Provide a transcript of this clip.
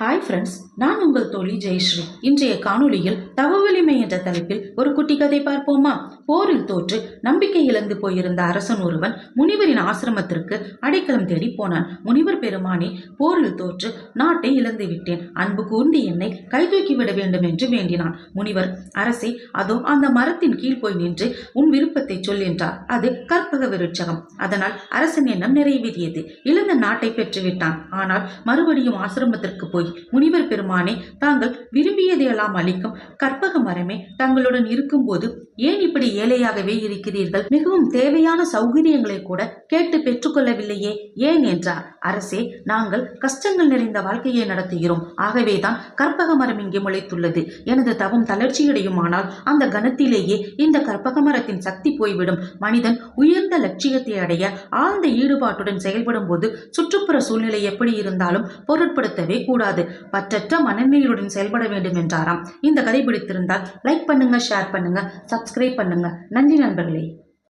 Hi friends நான் உங்கள் தோழி ஜெயஸ்ரீ. இன்றைய காணொளியில் தவவலிமை என்ற தலைப்பில் ஒரு குட்டி கதை பார்ப்போமா? போரில் தோற்று நம்பிக்கை இழந்து போயிருந்த அரசன் ஒருவன் முனிவரின் ஆசிரமத்திற்கு அடைக்கலம் தேடி போனான். முனிவர் பெருமானே போரில் தோற்று நாட்டை இழந்து விட்டேன். அன்பு கூர்ந்து என்னை கை தூக்கி விட வேண்டும் என்று வேண்டினான். முனிவர் அரசே அதோ அந்த மரத்தின் கீழ் போய் நின்று உன் விருப்பத்தை சொல் என்றார். அது கற்பக விருட்சகம். அதனால் அரசன் எண்ணம் நிறைவேறியது. இழந்த நாட்டை பெற்றுவிட்டான். ஆனால் மறுபடியும் ஆசிரமத்திற்கு போய் முனிவர் பெருமானே தாங்கள் விரும்பியதையெல்லாம் அளிக்கும் கற்பக மரமே தங்களுடன் இருக்கும்போது ஏன் இப்படி ஏழையாகவே இருக்கிறீர்கள்? மிகவும் தேவையான சௌகரியங்களை கூட கேட்டு பெற்றுக்கொள்ளவில்லையே ஏன் என்றார். அரசே நாங்கள் கஷ்டங்கள் நிறைந்த வாழ்க்கையை நடத்துகிறோம். ஆகவேதான் கற்பக மரம் இங்கே முளைத்துள்ளது. எனது தவம் தளர்ச்சியடையுமானால் அந்த கணத்திலேயே இந்த கற்பக மரத்தின் சக்தி போய்விடும். மனிதன் உயர்ந்த லட்சியத்தை அடைய ஆழ்ந்த ஈடுபாட்டுடன் செயல்படும் போது சுற்றுப்புற சூழ்நிலை எப்படி இருந்தாலும் பொருட்படுத்தவே கூடாது. கூடாது பற்றற்ற மனநிலையுடன் செயல்பட வேண்டும் என்றாராம். இந்த கதை பிடித்திருந்தால் லைக் பண்ணுங்க ஷேர் பண்ணுங்க சப்ஸ்கிரைப் பண்ணுங்க. நன்றி நண்பர்களே.